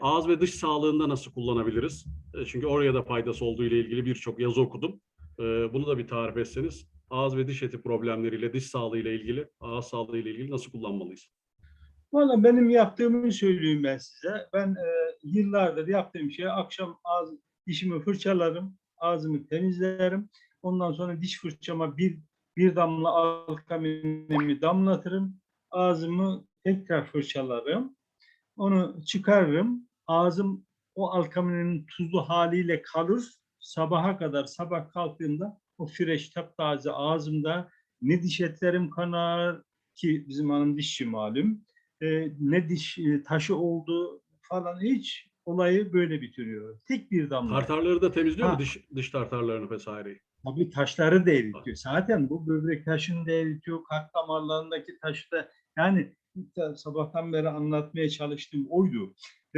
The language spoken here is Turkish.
ağız ve dış sağlığında nasıl kullanabiliriz? E, çünkü oraya da faydası olduğu ile ilgili birçok yazı okudum. E, bunu da bir tarif etseniz. Ağız ve diş eti problemleriyle, diş sağlığı ile ilgili, ağız sağlığı ile ilgili nasıl kullanmalıyız? Valla benim yaptığımı söyleyeyim ben size. Ben e, yıllardır yaptığım şey akşam ağız, dişimi fırçalarım, ağzımı temizlerim. Ondan sonra diş fırçama bir bir damla alkaminimi damlatırım. Ağzımı tekrar fırçalarım. Onu çıkarırım. Ağzım o alkaminin tuzlu haliyle kalır. Sabaha kadar sabah kalktığımda o fresh taptaze ağzımda ne diş etlerim kanar ki bizim hanım dişçi malum e, ne diş e, taşı oldu falan hiç olayı böyle bitiriyor. Tek bir damla. Tartarları da temizliyor mu? Ha. Diş, diş tartarlarını vesaireyi. Tabii taşları da eritiyor. Zaten bu böbrek taşını da eritiyor, kalp damarlarındaki taşı da yani sabahtan beri anlatmaya çalıştığım oydu.